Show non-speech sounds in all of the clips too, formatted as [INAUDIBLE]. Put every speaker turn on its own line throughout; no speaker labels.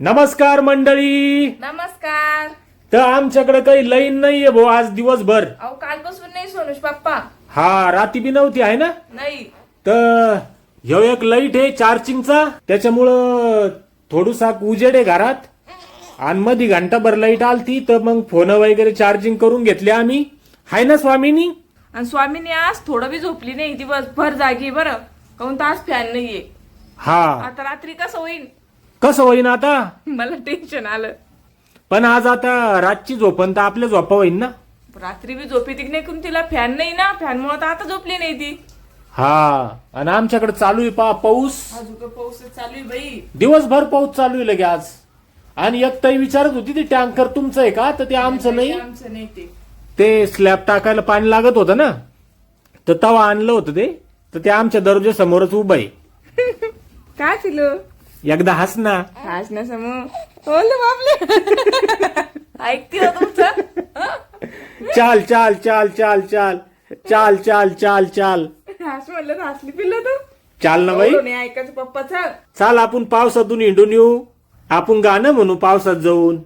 नमस्कार मंडळी.
नमस्कार.
तर आमच्याकडे काही लाईन नाहीये भाऊ आज दिवसभर.
अहो कालपासून नाही सोनुष पप्पा.
हा राती बी नव्हती आहे ना?
नाही.
तर ह्यो एक लाइट आहे चार्जिंगचा त्याच्यामुळं थोडूसा उजेड आहे घरात. आणि मध्ये घंटाभर लाइट आलती तर मग फोन वगैरे चार्जिंग करून घेतले आम्ही. हाय ना स्वामीनी?
आणि स्वामीनी आज थोडं बी झोपली नाही दिवसभर जागी बरं. काऊन तास फॅन नाहीये.
हा.
आता रात्री कसं होईल
कसं होईन आता?
मला टेन्शन आलं.
पण आज आता रातची झोपन तर आपल्या झोपा होईन ना?
रात्री बी झोपी ती नाही करून तिला? फॅन नाही ना? फॅन मुळे आता झोपली नाही ती.
हा आणि आमच्याकडे चालू आहे पा पाऊस.
अजून पाऊस चालू आहे बाई.
दिवसभर पाऊस चालू आहे लगे आज. आणि एक ताई विचारत होती ते टँकर तुमचं आहे का? तर ते आमचं नाही.
आमचं नाही ते.
ते स्लॅब टाकायला पाणी लागत होतं ना? तर तवा आणलं होतं ते. तर ते आमच्या दरवाजा समोरच उभं आहे. [LAUGHS]
काय तिलो?
एकदा हस ना.
आज ना समोर ना बापले ऐकते हो तुमचं?
चाल चाल चाल चाल चाल. चाल चाल चाल चाल.
हास म्हणलं तर हसली पिल्लं तर.
चाल ना बाई.
नाही ऐकायचं पप्पाचं
चाल. आपण पावसातून हिंडून येऊ. आपण गाणं म्हणू पावसात जाऊन.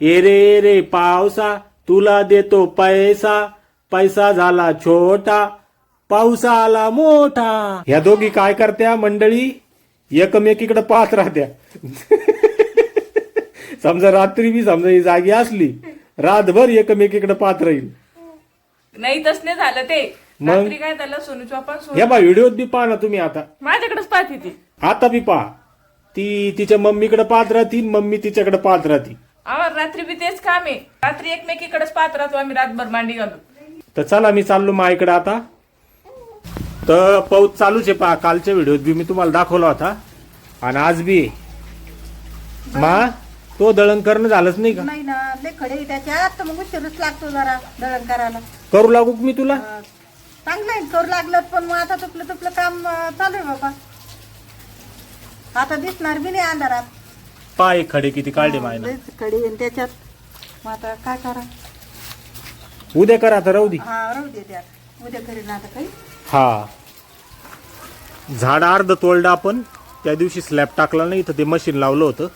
ए रे रे पावसा तुला देतो पैसा. पैसा झाला छोटा पाऊस आला मोठा. ह्या दोघी काय करत्या मंडळी? एकमेकीकडे पाहत राहत्या. समजा रात्री बी समजा ही जागी असली रातभर एकमेकीकडे पाहत राहील.
नाही तस नाही झालं ते.
मग?
रात्री काय झालं? सोनू. चोपा
या बा व्हिडिओत बी पहा ना तुम्ही आता.
माझ्याकडेच पाहते ती.
आता बी पहा. ती तिच्या मम्मीकडे पाहत राहती मम्मी तिच्याकडे पाहत राहती.
आम्हाला रात्री बी तेच काम आहे. रात्री एकमेकीकडेच पाहत राहतो आम्ही रातभर मांडी घालून.
तर चला मी चाललो माईकडे आता. तर पाऊस चालूच आहे पहा कालच्या व्हिडिओत बी मी तुम्हाला दाखवला होता. आणि आज बी. मा तो दळण करणं झालंच नाही का?
नाही ना लय खडे आहे त्याच्यात. तर मग उशीरच लागतो जरा दळण करायला
करू लागू का मी तुला?
चांगलं आहे करू लागलं पण मग आता तुपलं तुपलं काम अं, चालू आहे बाबा. आता दिसणार बी नाही अंधारात.
पाय खडे किती काढले मायना
लयच खडे आहे त्याच्यात. मग आता काय करा?
उद्या करा आता राहू दे.
हा राहू दे त्यात. उद्या करीन आता काही.
हा. झाड अर्ध तोडलं आपण त्या दिवशी स्लॅब टाकला नाही तर ते मशीन लावलं होतं.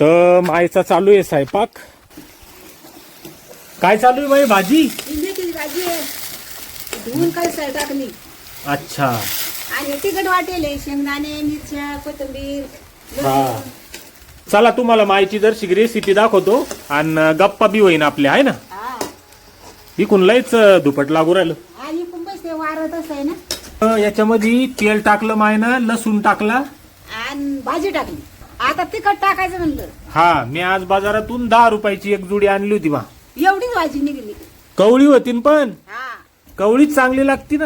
तर मायचा चालू आहे स्वयंपाक. काय चालू आहे माई भाजी?
इंद्याची भाजी आहे. धुवून काय साय टाकली
अच्छा.
आणि तिखट वाटेल शेंगदाणे मिरच्या कोथिंबीर
हा. चला तुम्हाला मायची जर रेसिपी दाखवतो. आणि गप्पा बी होईन आपल्या आहे ना?
हा.
इकून लयच दुपट लागू राहिलं.
आहे ना?
अं, याच्यामध्ये तेल टाकलं मायनं लसूण टाकला.
आणि भाजी टाकली. आता तिखट टाकायचं म्हणलं.
हा मी आज बाजारातून दहा रुपयाची एक जुडी आणली होती बा.
एवढीच भाजी निघली.
कवळी होती न पण.
हा.
कवळीच चांगली लागती ना.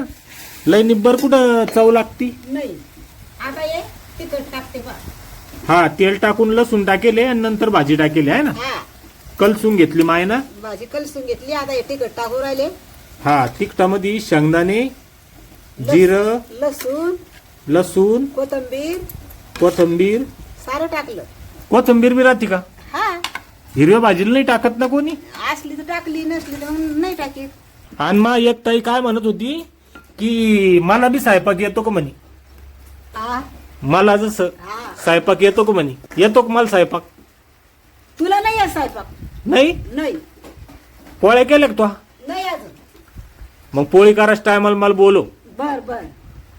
लय निब्बर कुठं चव लागती?
नाही. आता ये तिखट टाकते बा.
हा तेल टाकून लसूण टाकेले आणि नंतर भाजी टाकेली आहे ना?
हा.
कलसून घेतली मायना.
भाजी कलसून घेतली आता हे तिखट टाकू राहिले.
हा तिखटामध्ये शेंगदाणे जिरं
लसूण
लसूण
कोथंबीर.
कोथंबीर.
सारं टाकलं.
कोथंबीर बी राहते का?
हा.
हिरव्या भाजीला नाही टाकत ना कोणी?
असली तर टाकली नसली तर मग नाही टाकीत.
आणि मग एक ताई काय म्हणत होती की मला बी स्वयंपाक येतो का म्हणे?
हा
मला जसं
हा.
स्वयंपाक येतो का म्हणे? येतो का मला स्वयंपाक
तुला नाही आहे स्वयंपाक
नाही?
नाही.
पोळ्या केल्या का तो मग पोळी करायच्या टायमाला मला बोलव.
बर बर.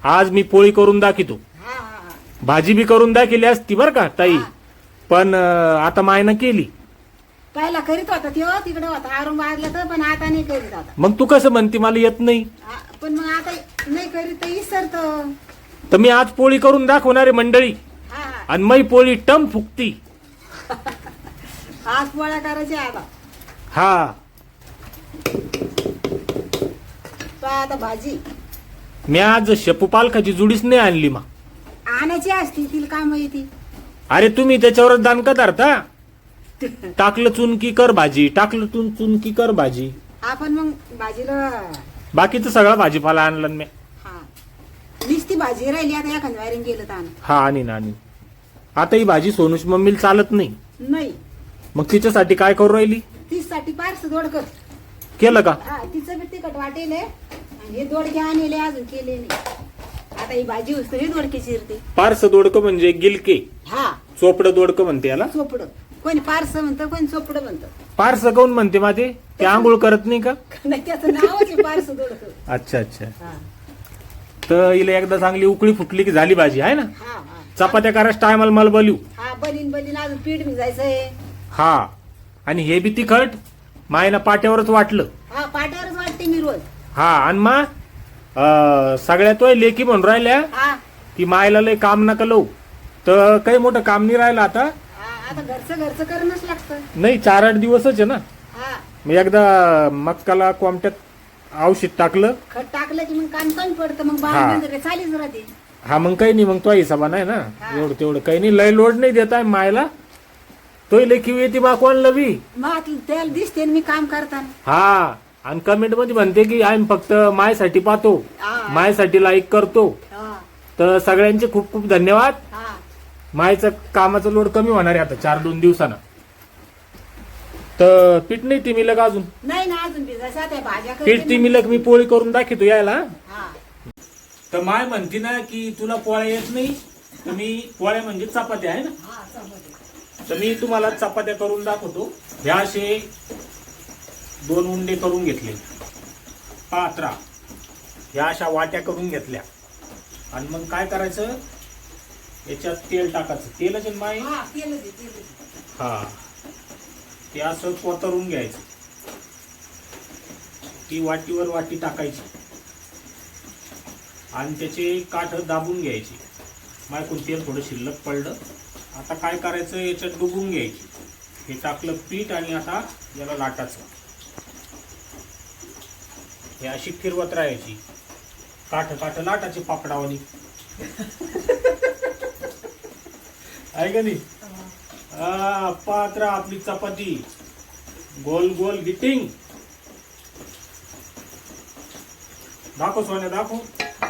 आज मी पोळी करून
हा हा हा.
भाजी बी करून दाखवली असती बरं का ताई. पण अं, आता मायनं केली.
पहिला करीत होता तेव्हा तिकडे होता. आरून वाजला तर पण आता नाही करीत आता.
मग तू कसं म्हणते मला येत नाही.
पण मग आता नाही करीत तर
तर. मी आज पोळी करून दाखवणारे मंडळी.
हा
आणि मै पोळी टम फुकती.
आज पोळ्या करायच्या आता.
हा.
आता भाजी.
मी आज शेपू पालकाची जुडीच नाही आणली मा.
आणायची असती तिला काम येते
अरे तुम्ही त्याच्यावर दानका धरता? टाकलं चुनकी कर भाजी टाकलं चुन चुनकी कर भाजी.
आपण मग भाजीला
बाकीचं सगळा भाजीपाला आणला मी.
हा. नुसती भाजी राहिली आता वारीन गेलं तर आण.
हा आणि ना आणि आता ही भाजी सोनूश मम्मीला चालत नाही.
नाही.
मग तिच्यासाठी काय करू राहिली?
तीसाठी पारस दोडकर
केलं का?
हा तिचं बी तिखट वाटेल आहे. आणि हे दोडके आणले अजून केले नाही आता ही भाजी उसतरी दोडकी चिरते
पारस दोडकं म्हणजे गिलके.
हा.
चोपडं दोडकं म्हणते याला.
चोपडं. कोणी पारस म्हणतं कोणी चोपडं म्हणतं.
पारस काऊन म्हणते माझे ते आंघोळ करत नाही का?
नाही त्याचं नावच आहे पारस दोडकं.
अच्छा अच्छा.
हा.
तर हिला एकदा चांगली उकळी फुटली की झाली भाजी आहे ना?
हा हा.
चपात्या करायच टायमाला मला बोलू.
हा बलीन बलीन अजून पीठ मिळायचंय
हा. आणि हे बी तिखट मायना पाट्यावरच वाटलं.
हा पाट्यावरच वाटते मी रोज.
हा आणि मा अं, सगळ्यात वय लेकी म्हणून राहिल्या
हा.
की मायला लय काम नका लवू. तर काही मोठं काम नाही राहिलं आता.
हा, आता घरचं घरचं करणंच लागतं.
नाही चार आठ दिवसच आहे ना.
हा.
मी एकदा मक्काला कोमट्यात औषध टाकलं.
खत टाकलं की मग काम कमी पडतं मग
हा.
बाहेर चालीच राहते.
हा मग काही नाही मग तो हिसाबा नाही ना. एवढं तेवढं काही नाही. लय लोड नाही देत आहे मायला. तो लेखी येते बा कोणला बी
मग त्याला दिसते ना मी काम करताना.
हा. आणि कमेंटमध्ये म्हणते की आम्ही फक्त मायसाठी पाहतो.
हा.
मायसाठी लाईक करतो.
हा.
तर सगळ्यांचे खूप खूप धन्यवाद.
हा.
मायचं कामाचं लोड कमी होणार आहे आता चार दोन दिवसानं. तर पीठ नाही ती मिलक अजून?
नाही ना
पीठ ती मिलक मी पोळी करून दाखवतो यायला.
हा.
तर माय म्हणते ना की तुला पोळ्या येत नाही तर मी पोळ्या म्हणजे चपात्या आहे ना?
हा.
तर मी तुम्हाला चपात्या करून दाखवतो. ह्या असे दोन उंडे करून घेतले. पात्रा ह्या अशा वाट्या करून घेतल्या. आणि मग काय करायचं? याच्यात तेल टाकायचं. तेलच माय
हा.
हा. ते असं कोतरून घ्यायचं. ती वाटीवर वाटी टाकायची. आणि त्याचे काठ दाबून घ्यायची. मायकून तेल थोडं शिल्लक पडलं. आता काय करायचं? याच्यात डुबून घ्यायची. हे टाकलं पीठ आणि आता याला लाटायचं. हे अशी फिरवत राहायची. काठ काठ लाटाची पापडावानी [LAUGHS] आहे का नाही? आ, पात्र आपली चपाती. गोल गोल हिटिंग. दाखव सोन्या दाखव.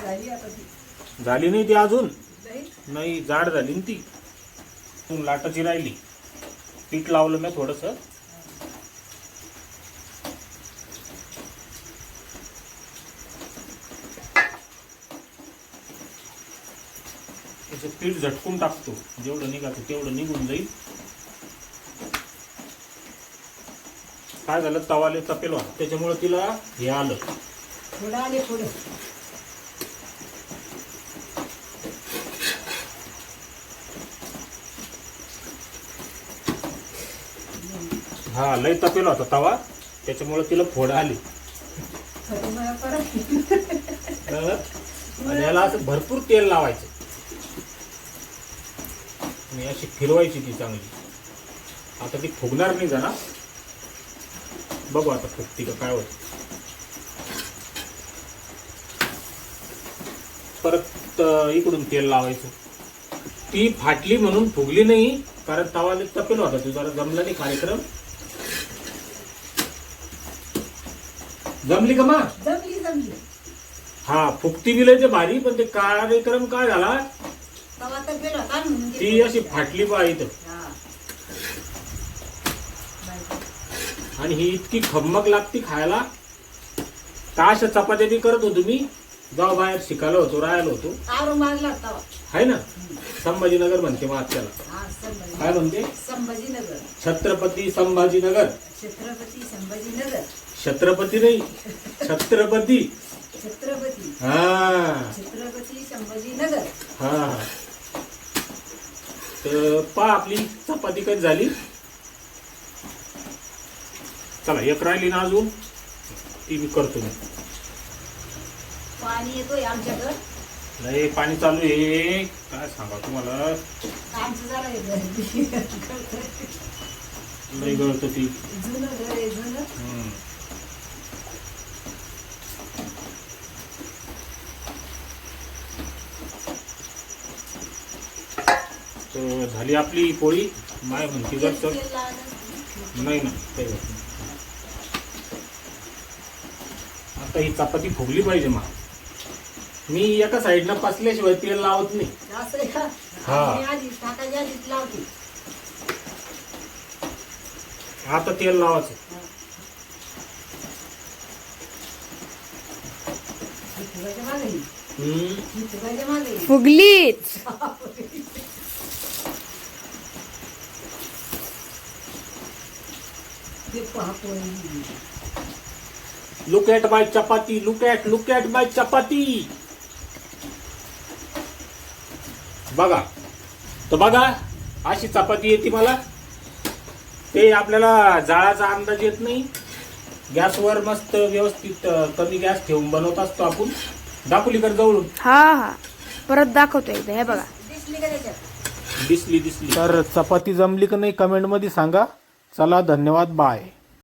झाली आता ती.
झाली नाही ती अजून?
नाही?
नाही जाड झाली ना ती. लाटाची राहिली. पीठ लावलं मी थोडस. त्याचं पीठ झटकून टाकतो. जेवढं निघातं तेवढं निघून जाईल. काय झालं? तवाले तपेल व्हा त्याच्यामुळे तिला हे आलं.
थोडं आले थोडं.
हा लय तपेल होता तवा. त्याच्यामुळे तिला फोड आली. आणि याला असं भरपूर तेल लावायचं. आणि अशी फिरवायची ती चांगली. आता ती फुगणार नाही जरा. बघू आता फुगती का काय होत. परत इकडून तेल लावायचं. ती फाटली म्हणून फुगली नाही कारण तवाला तपेल होता. तू जरा जमला नाही कार्यक्रम. जमली का मा?
जमली जमली.
हा फुकती बिल ते भारी पण ते कार्यक्रम काय झाला? ती. अशी फाटली बा इथं.
हा.
आणि ही इतकी खम्मक लागती खायला. अशा चपात्या बी करत होतो मी. जाऊ बाहेर शिकायला होतो राहायला होतो. आहे ना? संभाजीनगर म्हणते मग त्याला.
हा
काय म्हणते?
संभाजीनगर.
छत्रपती संभाजीनगर.
छत्रपती संभाजीनगर.
छत्रपती नाही छत्रपती.
छत्रपती.
हा.
छत्रपती संभाजीनगर.
हा. तर पा आपली चपाती कधी झाली? चला एक राहिली ना अजून. ती मी करतो मी
पाणी येतोय आमच्याकडं.
लय पाणी चालू आहे. काय सांगा तुम्हाला?
आमचं जरा हे घर
गळत ती.
जुनं घर आहे जुनं.
हम्म. झाली आपली पोळी. माय म्हणती जर तर. नाही ना काही. आता ही चपाती फुगली पाहिजे मा मी एका साईडनं पासल्याशिवाय तेल लावत नाही. हा. आता तेल लावायचं.
हे.
फुगलीच. [LAUGHS]
Look at my chapati. Look at look at my chapati. बघा तर बघा अशी चपाती येते मला. ते आपल्याला जाळाचा अंदाज येत नाही. गॅसवर मस्त व्यवस्थित कमी गॅस ठेवून बनवत असतो आपण. दाखवली कर जवळून.
हा हा. परत दाखवतो एकदा हे बघा.
दिसली दिसली तर चपाती जमली का नाही कमेंटमध्ये सांगा. चला धन्यवाद बाय.